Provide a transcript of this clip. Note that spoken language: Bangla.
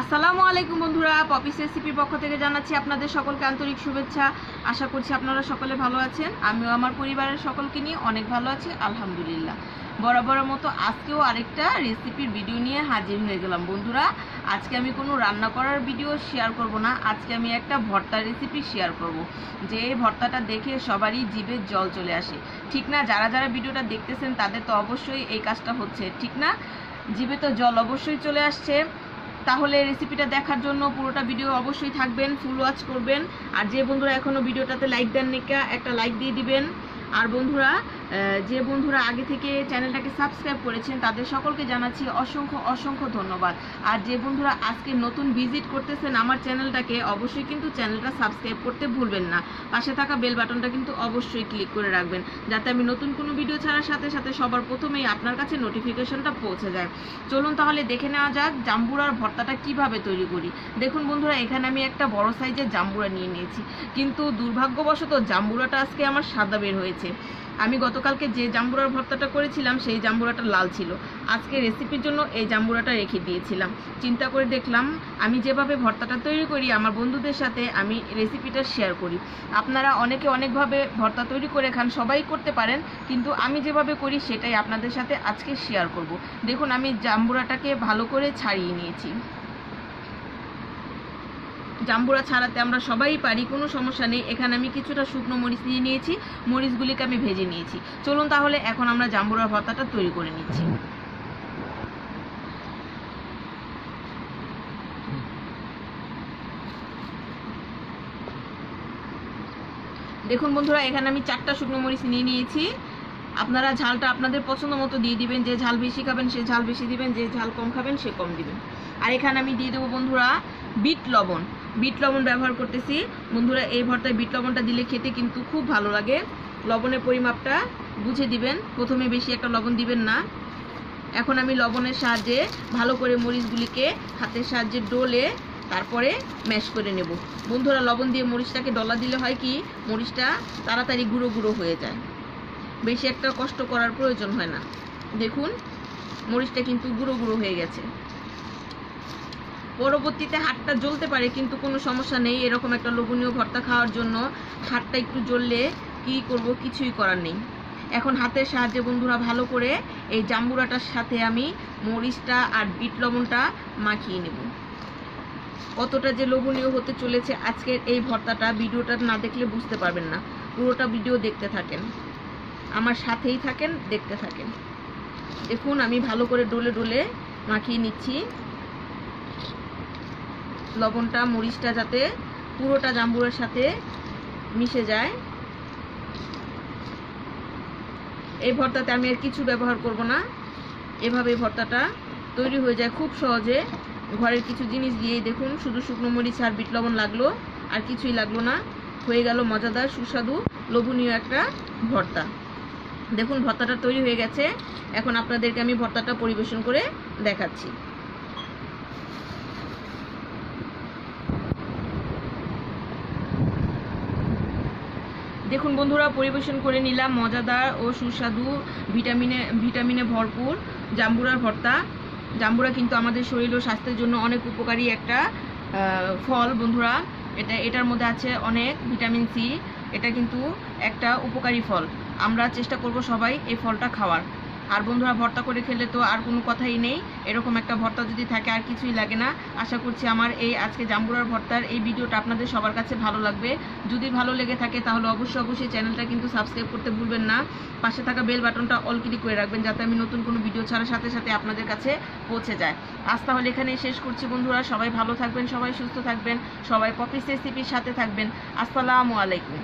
আসসালামু আলাইকুম বন্ধুরা পপিস রেসিপির পক্ষ থেকে জানাচ্ছি আপনাদের সকলকে আন্তরিক শুভেচ্ছা। আশা করছি আপনারা সকলে ভালো আছেন। আমিও আমার পরিবারের সকলকে নিয়ে অনেক ভালো আছি, আলহামদুলিল্লাহ। বরাবর মতো আজকেও আরেকটা রেসিপির ভিডিও নিয়ে হাজির হয়ে গেলাম। বন্ধুরা, আজকে আমি কোনো রান্না করার ভিডিও শেয়ার করব না। আজকে আমি একটা ভর্তা রেসিপি শেয়ার করব। যে ভর্তাটা দেখে সবারই জিভে জল চলে আসে। ঠিক না? যারা যারা ভিডিওটা দেখতেছেন, তাদের তো অবশ্যই এই কাজটা হচ্ছে। ঠিক না? জিভে তো জল অবশ্যই চলে আসছে। তাহলে রেসিপিটা দেখার জন্য পুরোটা ভিডিও অবশ্যই থাকবেন ফুল ওয়াচ করবেন। আর যে বন্ধুরা এখনও ভিডিওটাতে লাইক দেন নিকা একটা লাইক দিয়ে দিবেন। আর বন্ধুরা যে বন্ধুরা আগে থেকে চ্যানেলটাকে সাবস্ক্রাইব করেছেন, তাদের সকলকে জানাচ্ছি অসংখ্য অসংখ্য ধন্যবাদ। আর যে বন্ধুরা আজকে নতুন ভিজিট করতেছেন আমার চ্যানেলটাকে, অবশ্যই কিন্তু চ্যানেলটা সাবস্ক্রাইব করতে ভুলবেন না। পাশে থাকা বেল বাটনটা কিন্তু অবশ্যই ক্লিক করে রাখবেন, যাতে আমি নতুন কোনো ভিডিও ছাড়ার সাথে সাথে সবার প্রথমেই আপনার কাছে নোটিফিকেশনটা পৌঁছে যায়। চলুন তাহলে দেখে নেওয়া যাক জাম্বুরার ভর্তাটা কীভাবে তৈরি করি। দেখুন বন্ধুরা, এখানে আমি একটা বড় সাইজের জাম্বুরা নিয়ে নিয়েছি। কিন্তু দুর্ভাগ্যবশত জাম্বুরাটা আজকে আমার সাদা বের হয়েছে। আমি গতকালকে যে জাম্বুরার ভর্তাটা করেছিলাম, সেই জাম্বুরাটা লাল ছিল। আজকে রেসিপির জন্য এই জাম্বুরাটা রেখে দিয়েছিলাম। চিন্তা করে দেখলাম, আমি যেভাবে ভর্তাটা তৈরি করি, আমার বন্ধুদের সাথে আমি রেসিপিটা শেয়ার করি। আপনারা অনেকে অনেকভাবে ভর্তা তৈরি করে খান, সবাই করতে পারেন, কিন্তু আমি যেভাবে করি, সেটাই আপনাদের সাথে আজকে শেয়ার করব। দেখুন, আমি জাম্বুরাটাকে ভালো করে ছাড়িয়ে নিয়েছি। জাম্বুরা ছাড়াতে আমরা সবাই পারি, কোনো সমস্যা নেই। এখানে আমি কিছুটা শুকনো মরিচ নিয়ে নিয়েছি, মরিচগুলিকে আমি ভেজে নিয়েছি। চলুন তাহলে এখন আমরা জাম্বুরার ভর্তাটা তৈরি করে নিচ্ছি। দেখুন বন্ধুরা, এখানে আমি চারটা শুকনো মরিচ নিয়ে নিয়েছি। আপনারা ঝালটা আপনাদের পছন্দ মতো দিয়ে দিবেন, যে ঝাল বেশি খাবেন সে ঝাল বেশি দিবেন, যে ঝাল কম খাবেন সে কম দিবেন। আর এখানে আমি দিয়ে দেবো বন্ধুরা বিট লবণ। বিট লবণ ব্যবহার করতেছি। বন্ধুরা, এই ভর্তায় বিট লবণটা দিলে খেতে কিন্তু খুব ভালো লাগে। লবণের পরিমাপটা বুঝে দিবেন। প্রথমে বেশি একটা লবণ দিবেন না। এখন আমি লবণের সাহায্যে ভালো করে মরিচগুলিকে হাতের সাহায্যে ডলে তারপরে ম্যাশ করে নেব। বন্ধুরা, লবণ দিয়ে মরিচটাকে ডলা দিলে হয় কি? মরিচটা তাড়াতাড়ি গুঁড়ো গুঁড়ো হয়ে যায়। বেশি একটা কষ্ট করার প্রয়োজন হয় না। দেখুন, মরিচটা কিন্তু গুঁড়ো গুঁড়ো হয়ে গেছে। পরবর্তীতে হাতটা জ্বলতে পারে, কিন্তু কোনো সমস্যা নেই। এরকম একটা লোভনীয় ভর্তা খাওয়ার জন্য হাতটা একটু জ্বললে কি করব কিছুই করার নেই। এখন হাতের সাহায্যে বন্ধুরা ভালো করে এই জাম্বুরাটার সাথে আমি মরিচটা আর বিট লবণটা মাখিয়ে নেব। কতটা যে লোভনীয় হতে চলেছে আজকের এই ভর্তাটা, ভিডিওটা না দেখলে বুঝতে পারবেন না। পুরোটা ভিডিও দেখতে থাকেন। আমার সাথেই থাকেন, দেখতে থাকেন। দেখুন, আমি ভালো করে ডলে ডলে মাখিয়ে নিচ্ছি। লবণটা, মরিচটা যাতে পুরোটা জাম্বুরের সাথে মিশে যায়। এই ভর্তাতে আমি আর কিছু ব্যবহার করব না। এভাবে ভর্তাটা তৈরি হয়ে যায় খুব সহজে। ঘরের কিছু জিনিস দিয়েই দেখুন, শুধু শুকনো মরিচ আর বিট লবণ লাগল, আর কিছুই লাগল না। হয়ে গেল মজাদার সুস্বাদু, লোভনীয় একটা ভর্তা। দেখুন, ভর্তাটা তৈরি হয়ে গেছে। এখন আপনাদেরকে আমি ভর্তাটা পরিবেশন করে দেখাচ্ছি। দেখুন বন্ধুরা, পরিবেশন করে নিলাম মজাদার ও সুস্বাদু ভিটামিনে ভিটামিনে ভরপুর জাম্বুরার ভর্তা। জাম্বুরা কিন্তু আমাদের শরীর ও স্বাস্থ্যের জন্য অনেক উপকারী একটা ফল বন্ধুরা। এটা, এটার মধ্যে আছে অনেক ভিটামিন সি। এটা কিন্তু একটা উপকারী ফল। আমরা চেষ্টা করব সবাই এই ফলটা খাওয়ার। আর বন্ধুরা, ভর্তা করে খেলে তো আর কোনো কথাই নেই। এরকম একটা ভর্তা যদি থাকে, আর কিছুই লাগে না। আশা করছি আমার এই আজকে জাম্বুরার ভর্তার এই ভিডিওটা আপনাদের সবার কাছে ভালো লাগবে। যদি ভালো লেগে থাকে, তাহলে অবশ্যই অবশ্যই চ্যানেলটা কিন্তু সাবস্ক্রাইব করতে ভুলবেন না। পাশে থাকা বেল বাটনটা অল ক্লিক করে রাখবেন, যাতে আমি নতুন কোনো ভিডিও ছাড়ার সাথে সাথে আপনাদের কাছে পৌঁছে যায়। আজ তাহলে এখানেই শেষ করছি বন্ধুরা। সবাই ভালো থাকবেন, সবাই সুস্থ থাকবেন, সবাই পপিস রেসিপির সাথে থাকবেন। আসসালামু আলাইকুম।